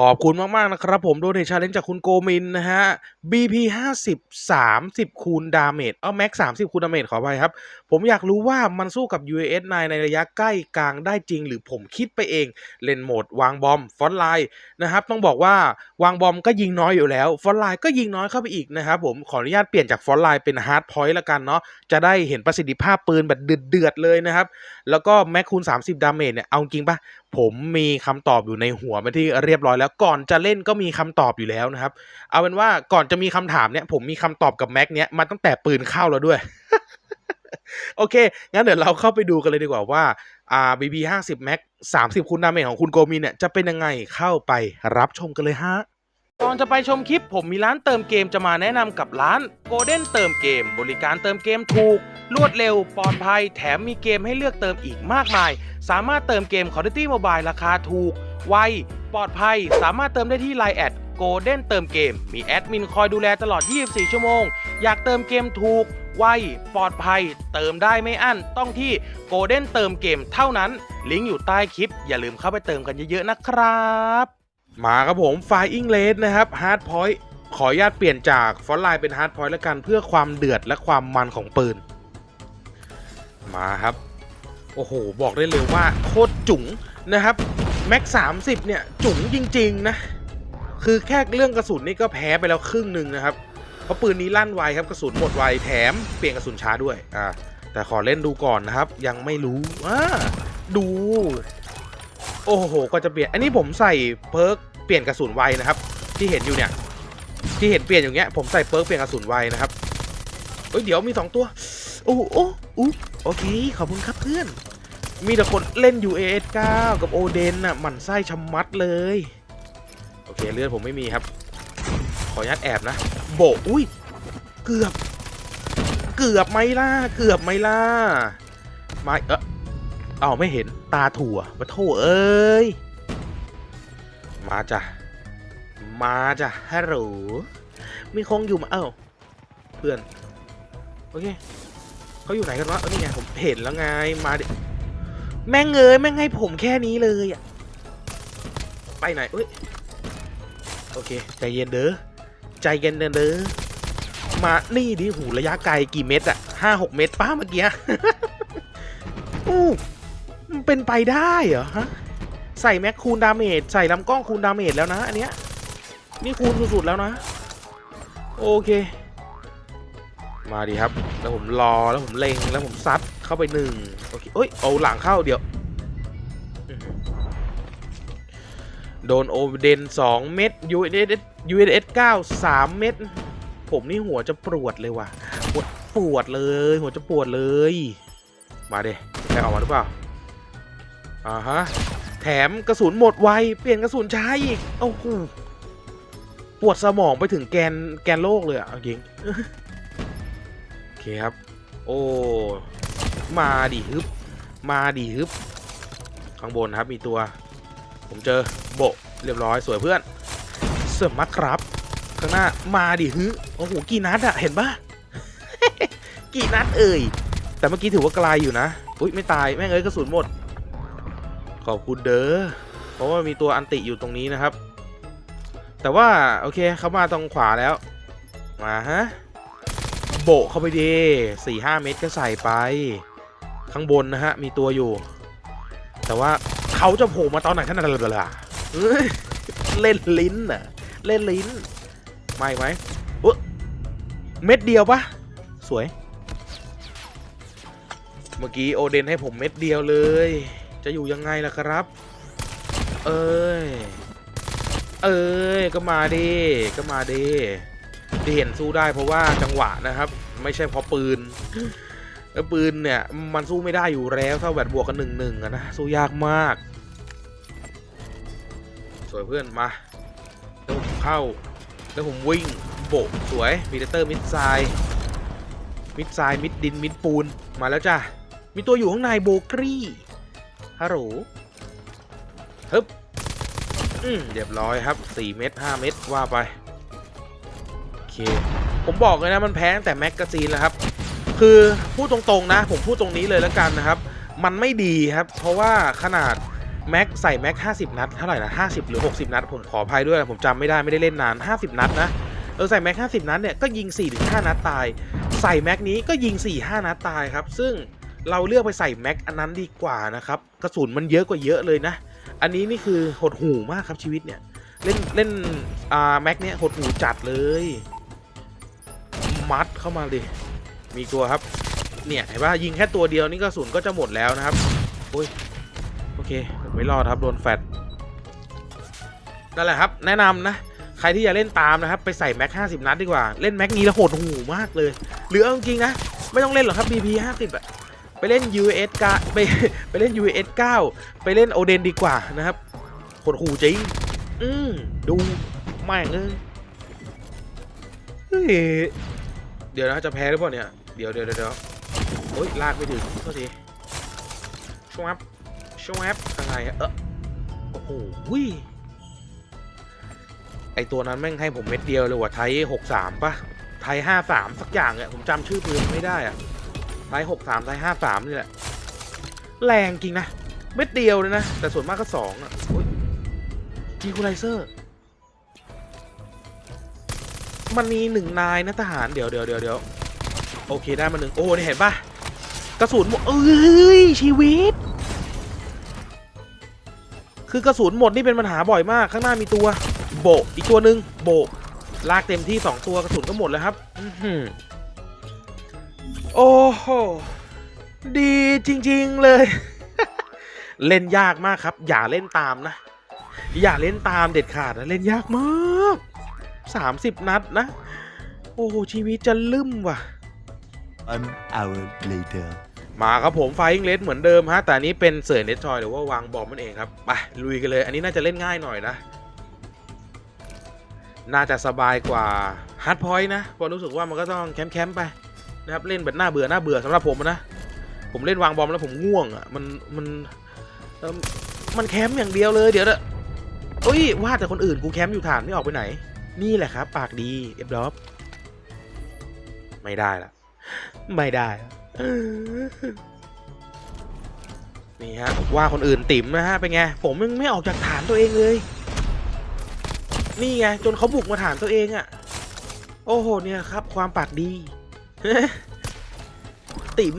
ขอบคุณมาก ๆ นะครับผมโดเนทชาเลนจ์จากคุณโกมินนะฮะ BP 50 30 คูณดาเมจเอาแม็ก30 คูณดาเมจขออภัยครับ ผมอยากรู้ว่ามันสู้กับ UAS 9ในระยะใกล้กลางได้จริง หรือผมคิดไปเอง เล่นโหมดวางบอม ฟอนไลน์นะครับ ต้องบอกว่าวางบอมก็ยิงน้อยอยู่แล้ว ฟอนไลน์ก็ยิงน้อยเข้าไปอีกนะครับผมขออนุญาตเปลี่ยนจากฟอนไลน์เป็นฮาร์ดพอยต์ละกันเนาะจะได้เห็นประสิทธิภาพปืนแบบเดือดๆเลยนะครับแล้วก็แม็กคูณ30 ดาเมจเนี่ยเอาจริงปะ ผมมีคำตอบอยู่ในหัวไปที่เรียบร้อยแล้วก่อนจะเล่นก็มีคำตอบอยู่แล้วนะครับ เอาเป็นว่าก่อนจะมีคำถามเนี่ยผมมีคำตอบกับแม็กเนี้ยมาตั้งแต่ปืนเข้าแล้วด้วย โอเค งั้นเดี๋ยวเราเข้าไปดูกันเลยดีกว่าว่าอ่า BB 50 Max 30คูณดาเมจของคุณโกมินเนี่ยจะเป็นยังไงเข้าไปรับชมกันเลยฮะ ก่อนจะไปชมคลิปผมมีร้านเติมเกมจะมาแนะนำกับร้าน Golden เติมเกม บริการเติมเกมถูก รวดเร็วปลอดภัย แถมมีเกมให้เลือกเติมอีกมากมาย สามารถเติมเกม Call of Duty Mobile ราคาถูก ไว ปลอดภัย สามารถเติมได้ที่ Line แอด Golden เติมเกม มีแอดมินคอยดูแลตลอด 24 ชั่วโมง อยากเติมเกมถูก ไว ปลอดภัย เติมได้ไม่อั้น ต้องที่ Golden เติมเกมเท่านั้น ลิงก์อยู่ใต้คลิป อย่าลืมเข้าไปเติมกันเยอะๆนะครับ มาครับผม Flying Red นะครับ Hard Point ขออนุญาตเปลี่ยนจากฟอนต์ไลน์เป็น Hard Point แล้วกันเพื่อความเดือดและความมันของปืน มาครับ โอ้โห บอกได้เลยว่าโคตรจุ๋งนะครับแม็ก30เนี่ย จุ๋งจริง ๆ นะ คือแค่เรื่องกระสุนนี่ก็แพ้ไปแล้วครึ่งหนึ่งนะครับ เพราะปืนนี้ลั่นไวครับกระสุนหมดไวแถมเปลี่ยนกระสุนช้าด้วยอ่าแต่ขอเล่นดูก่อนนะครับ ยังไม่รู้อ่าดู โอ้โหก็จะเปลี่ยน อันนี้ผมใส่เพิร์กเปลี่ยนกระสุนไวนะครับ ที่เห็นอยู่เนี่ย ที่เห็นเปลี่ยนอย่างเงี้ย ผมใส่เพิร์กเปลี่ยนกระสุนไวนะครับเอ้ยเดี๋ยวมีสองตัว โอ้โหโอ้โอเค ขอบคุณครับเพื่อน มีแต่คนเล่น UAS 9 กับโอเดนน่ะหมันไส้ชะมัดเลย โอเคเลือดผมไม่มีครับ ขออนุญาตแอบนะ โบอุ้ย เกือบ เกือบไหมล่ะเกือบไหมล่ะไม่เออ อาไม่เห็นตาถั่วปะโถเอ้ย มาจ้ะ มาจ้ะฮัลโหลมีคงอยู่มาเอ้าเพื่อน โอเคเขาอยู่ไหนกันวะเออนี่ไงผมเห็นแล้วไงมาดิแม่งเงยแม่งให้ผมแค่นี้เลยอะไปไหนเอ้ยโอเคใจเย็นเด้อใจเย็นเด้อมานี่ดิหูระยะไกลกี่เมตรอะห้าหกเมตรป้าเมื่อกี้อู้ มันเป็นไปได้เหรอฮะ ใส่แม็กคูณดาเมจใส่ลำกล้องคูณดาเมจแล้วนะ อันเนี้ย นี่คูณสุดๆแล้วนะ โอเค มาดีครับ แล้วผมรอแล้วผมเล็งแล้วผมซัดเข้าไปหนึ่งโอเคเอ้ยเอาหลังเข้าเดี๋ยว โดนโอเดน2เม็ด UNS UNS 9 3 เม็ด ผมนี่หัวจะปวดเลยว่ะปวดปวดเลย หัวจะปวดเลย มาเดใครออกมาหรือเปล่า อ่าฮะ แถมกระสุนหมดไว เปลี่ยนกระสุนช้าอีกโอ้โหปวดสมองไปถึงแกนแกนโลกเลยอะเอาจริงโอเคครับ โอ้ มาดิฮึบ มาดิฮึบ ข้างบนครับมีตัว ผมเจอโบเรียบร้อยสวยเพื่อน เสริมมาครับ ข้างหน้ามาดิฮึโอ้โหกี่นัดอะเห็นปะกี่นัดเอ่ยแต่เมื่อกี้ถือว่าไกลอยู่นะ อุ้ยไม่ตายแม่งเอ้ยกระสุนหมด ขอบคุณเด้อเพราะว่ามีตัวอันติอยู่ตรงนี้นะครับ แต่ว่าโอเคเขามาตรงขวาแล้วมาฮะโบะเข้าไปดีสี่ห้าเมตรก็ใส่ไป ข้างบนนะฮะมีตัวอยู่ แต่ว่าเขาจะโผล่มาตอนไหนท่านอะไรล่ะเอ้ยเล่นลิ้นน่ะเล่นลิ้นไม่ไหมอุ๊ยเม็ดเดียวปะสวย เมื่อกี้โอเดนให้ผมเม็ดเดียวเลย จะอยู่ยังไงล่ะครับ เอ้ย เอ้ย ก็มาดิ ก็มาดิที่เห็นสู้ได้เพราะว่าจังหวะนะครับ ไม่ใช่เพราะปืนแล้วปืนเนี่ย มันสู้ไม่ได้อยู่แล้วถ้าแบตบวกกันหนึ่งหนึ่งนะ สู้ยากมาก สวยเพื่อนมาแล้วผมเข้า แล้วผมวิ่งโบกสวยมีเตอร์มิดไซมิดไซมิดดินมิดปูนมาแล้วจ้ะ มีตัวอยู่ข้างในโบกรี่ ฮัลโหลฮึบอืมเรียบร้อยครับ 4 เม็ด5เม็ดว่าไป โอเค ผมบอกเลยนะมันแพ้ตั้งแต่แมกกาซีนแล้วครับ คือพูดตรงๆนะ ผมพูดตรงนี้เลยแล้วกันนะครับ มันไม่ดีครับ เพราะว่าขนาดแม็กใส่แม็ก 50 นัด เท่าไหร่นะ50 หรือ 60 นัด ผมขออภัยด้วยผมจำไม่ได้ไม่ได้เล่นนาน 50 นัดนะเออใส่แม็ก 50 นัดเนี่ยก็ยิง 4-5 นัดตาย ใส่แม็กนี้ก็ยิง 4-5 นัดตายครับ ซึ่ง เราเลือกไปใส่แม็กอันนั้นดีกว่านะครับ กระสุนมันเยอะกว่าเยอะเลยนะ อันนี้นี่คือหดหูมากครับชีวิตเนี่ย เล่นเล่นอ่าแม็กเนี่ยหดหูจัดเลย มัดเข้ามาดิมีตัวครับ เนี่ยเห็นปะยิงแค่ตัวเดียวนี่กระสุนก็จะหมดแล้วนะครับโอ้ยโอเคไม่รอดครับโดนแฟดนั่นแหละครับ แนะนำนะใครที่จะเล่นตามนะครับ ไปใส่แม็ก50นัดดีกว่า เล่นแม็กนี้แล้วโหดหูมากเลย หรือเอาจริงนะ ไม่ต้องเล่นหรอกครับ BP 50อะ เล่น US กาไปไปเล่น US 9 ไปเล่นโอเดนดีกว่านะครับโหดหูจริงอืมดูแม่งเอ้ยเฮ้ยเดี๋ยวนะจะแพ้หรือเปล่าเนี่ย เดี๋ยวเดี๋ยวเดี๋ยวเดี๋ยวโอ๊ยลากไม่ถึงโทษทีชวับชวับอะไรเออโอ้โหวิไอตัวนั้นแม่งให้ผมเม็ดเดียวเลยว่ะไทย63ป่ะไทย53สักอย่างเนี่ยผมจำชื่อปืนไม่ได้อะ ไทย63ไทย53นี่แหละ แรงจริงนะ เม็ดเดียวเลยนะ แต่ส่วนมากก็สองอะจีคูไลเซอร์ มันมีหนึ่งนายนะทหาร เดี๋ยวเดี๋ยวเดี๋ยวเดี๋ยวโอเคได้มาหนึ่งโอ้นี่เห็นปะกระสุนหมดเอ้ยชีวิต คือกระสุนหมดนี่เป็นปัญหาบ่อยมากข้างหน้ามีตัว โบอีกตัวหนึ่งโบลากเต็มที่สองตัวกระสุนก็หมดแล้วครับ อื โอ้โห ดีจริง ๆ เลย เล่นยากมากครับ อย่าเล่นตามนะ อย่าเล่นตามเด็ดขาดนะ เล่นยากมาก 30 นัดนะ โอ้โห ชีวิตจะลืมว่ะ One hour later. มาครับผมไฟอิงเลสเหมือนเดิมฮะ แต่อันนี้เป็นเสือเนตทอยหรือว่าวางบอมมันเองครับ ไป ลุยกันเลย อันนี้น่าจะเล่นง่ายหน่อยนะ น่าจะสบายกว่าฮาร์ดพอยต์นะเพราะรู้สึกว่ามันก็ต้องแคมป์ๆไป นะครับเล่นแบบน่าเบื่อน่าเบื่อสำหรับผมนะ ผมเล่นวางบอมแล้วผมง่วงอะมันมันมันแคมป์อย่างเดียวเลยเดี๋ยวนะเอ้ยว่าแต่คนอื่นกูแคมป์อยู่ฐานไม่ออกไปไหน นี่แหละครับ ปากดีเอฟดอฟไม่ได้ละไม่ได้นี่ฮะว่าคนอื่นติ๋มนะฮะเป็นไงผมยังไม่ออกจากฐานตัวเองเลย นี่ไงจนเขาบุกมาฐานตัวเองอะ่ะ โอ้โหเนี่ยครับ ความปากดี ติ๋ม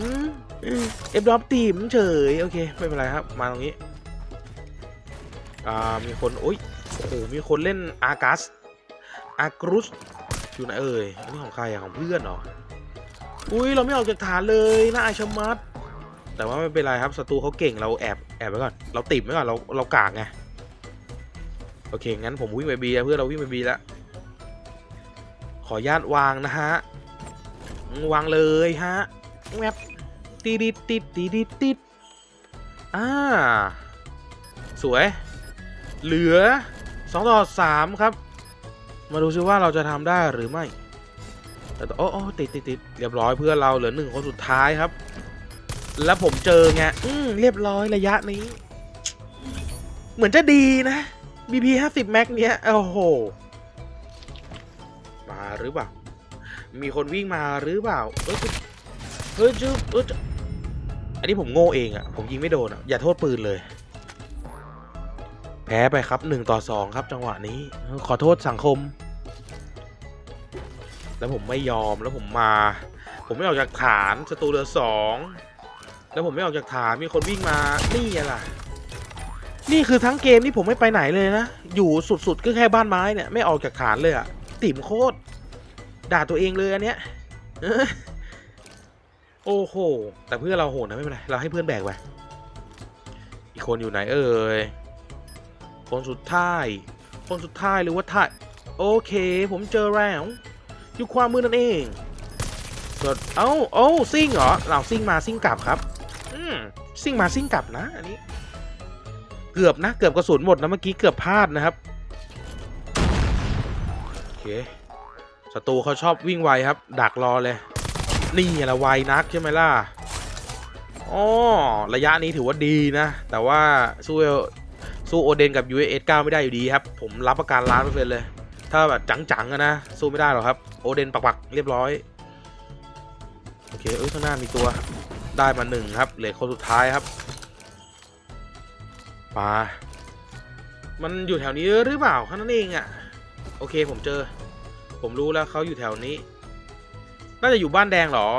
เอฟดรอปติ๋มเฉย โอเค ไม่เป็นไรครับ มาตรงนี้ อ่า มีคน โอ้ยโอ้โหมีคนเล่นอากัสอากรุสอยู่ไหนเอ่ยอันนี้ของใครอะของเพื่อนเหรอ อุ้ยเราไม่ออกจากฐานเลยน่าอายชะมัด แต่ว่าไม่เป็นไรครับศัตรูเขาเก่งเราแอบแอบไว้ก่อน เราติ่มไว้ก่อนเราเรากากไง โอเคงั้นผมวิ่งไปบีแล้วเพื่อนเราวิ่งไปบีแล้ว ขอญาตวางนะฮะ วางเลยฮะแวบตีดิดติดติดติดอ่า สวย เหลือ 2 ต่อ 3 ครับ มาดูซิว่าเราจะทำได้หรือไม่ แต่โอ้โอ้ติดติดติดเรียบร้อยเพื่อเราเหลือหนึ่งคนสุดท้ายครับ แล้วผมเจอไงอืมเรียบร้อยระยะนี้ เหมือนจะดีนะ BP 50 Max เนี้ยโอ้โห มาหรือเปล่า มีคนวิ่งมาหรือเปล่า เอ้ยเฮ้ยจุ๊บเอ้ยจุ๊บอันนี้ผมโง่เองอะ่ะ ผมยิงไม่โดนอะ่ะ อย่าโทษปืนเลย แพ้ไปครับ1ต่อ2ครับจังหวะนี้ ขอโทษสังคม แล้วผมไม่ยอมแล้วผมมา ผมไม่ออกจากฐานศัตรูเหลือสองแล้วผมไม่ออกจากฐานมีคนวิ่งมา นี่ไงล่ะ นี่คือทั้งเกมที่ผมไม่ไปไหนเลยนะ อยู่สุดๆก็แค่บ้านไม้เนี่ย ไม่ออกจากฐานเลยอะติ่มโคตร ด่าตัวเองเลยอันเนี้ยโอ้โห แต่เพื่อนเราโหดนะไม่เป็นไร เราให้เพื่อนแบกไป อีกคนอยู่ไหนเอ่ย คนสุดท้าย คนสุดท้ายหรือว่าท้ายโอเค ผมเจอแล้ว อยู่ความมือนั่นเองกดเอ้าเอ้าซิ่งเหรอ เราซิ่งมาซิ่งกลับครับ อืมซิ่งมาซิ่งกลับนะ อันนี้ เกือบนะ เกือบกระสุนหมดนะเมื่อกี้เกือบพลาดนะครับ โอเค ศัตรูเขาชอบวิ่งไวครับ ดักรอเลย นี่แหละไวนักใช่ไหมล่ะอ๋อระยะนี้ถือว่าดีนะ แต่ว่าสู้สู้โอเดนกับ US 9ไม่ได้อยู่ดีครับ ผมรับประกันล้านเปอร์เซ็นต์เลย ถ้าแบบจังๆนะ สู้ไม่ได้หรอกครับ โอเดนปักๆเรียบร้อย โอเค เอ้ยข้างหน้ามีตัว ได้มาหนึ่งครับ เหลือคนสุดท้ายครับปามันอยู่แถวนี้หรือเปล่าแค่นั้นเองอะ่ะ โอเคผมเจอ ผมรู้แล้วเขาอยู่แถวนี้ น่าจะอยู่บ้านแดงเหรอ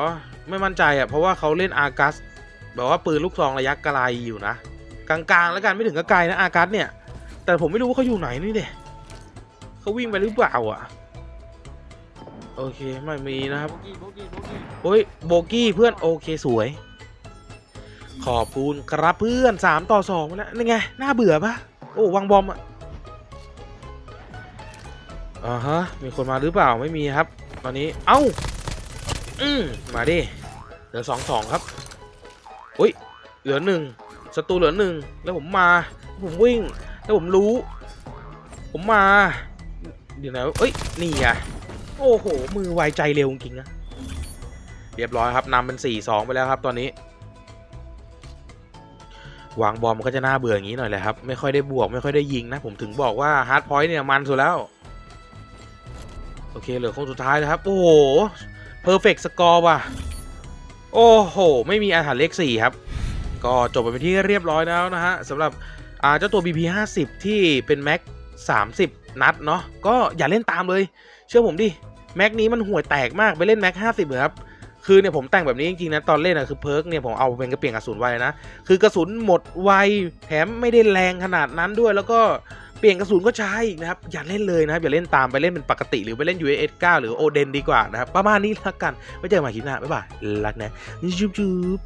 ไม่มั่นใจอะ่ะ เพราะว่าเขาเล่นอากัส แบบว่าปืนลูกซองระยะไกลอยู่นะ กลางๆ แล้วกันไม่ถึงกับไกลนะอากัสเนี่ย แต่ผมไม่รู้ว่าเขาอยู่ไหนนี่เด็เขาวิ่งไปหรือเปล่าอะ โอเคไม่มีนะครับโบกี้โบกี้โบกี้โอ้ยโบกี้เพื่อนโอเคสวย ขอบคุณครับเพื่อนสามต่อสองแล้วนี่ไงน่าเบื่อปะโอ้วางบอมอะ อ่าฮะ มีคนมาหรือเปล่าไม่มีครับ ตอนนี้ เอ้า อืมมาดิ เหลือสองสองครับ อุ้ย เหลือหนึ่งศัตรูเหลือหนึ่งแล้วผมมา ผมวิ่ง แล้วผมรู้ ผมมา เดี๋ยวนะเอ้ย นี่ไงโอ้โห มือไวใจเร็วจริงนะเรียบร้อยครับนำเป็น4-2ไปแล้วครับ ตอนนี้วางบอมก็จะน่าเบื่ออย่างนี้หน่อยแหละครับ ไม่ค่อยได้บวกไม่ค่อยได้ยิงนะ ผมถึงบอกว่าฮาร์ดพอยต์เนี่ยมันสุดแล้ว โอเคเหลือคนสุดท้ายนะครับ โอ้โหเพอร์เฟกต์สกอร์ว่ะ โอ้โห ไม่มีอาถรรเลข4ครับ ก็จบไปเป็นที่เรียบร้อยแล้วนะฮะสำหรับเจ้าตัว BP 50ที่เป็นแม็ก30 นัดเนาะก็อย่าเล่นตามเลย เชื่อผมดิ แม็กนี้มันห่วยแตกมากไปเล่นแม็ก50เลยครับคือเนี่ยผมแต่งแบบนี้จริงๆนะตอนเล่นอะคือเพิร์กเนี่ยผมเอาเป็นกระเปลี่ยนกระสุนไวนะคือกระสุนหมดไวแถมไม่ได้แรงขนาดนั้นด้วยแล้วก็ ลี่ยนกระสุนก็ใช้อีกนะครับ อย่าเล่นเลยนะครับ อย่าเล่นตามไปเล่นเป็นปกติหรือไปเล่น US 9หรือโอเดนดีกว่านะครับ ประมาณนี้ละกัน ไว้เจอกันใหม่คลิปหน้า บ๊ายบาย รักนะจุ๊บจุ๊บ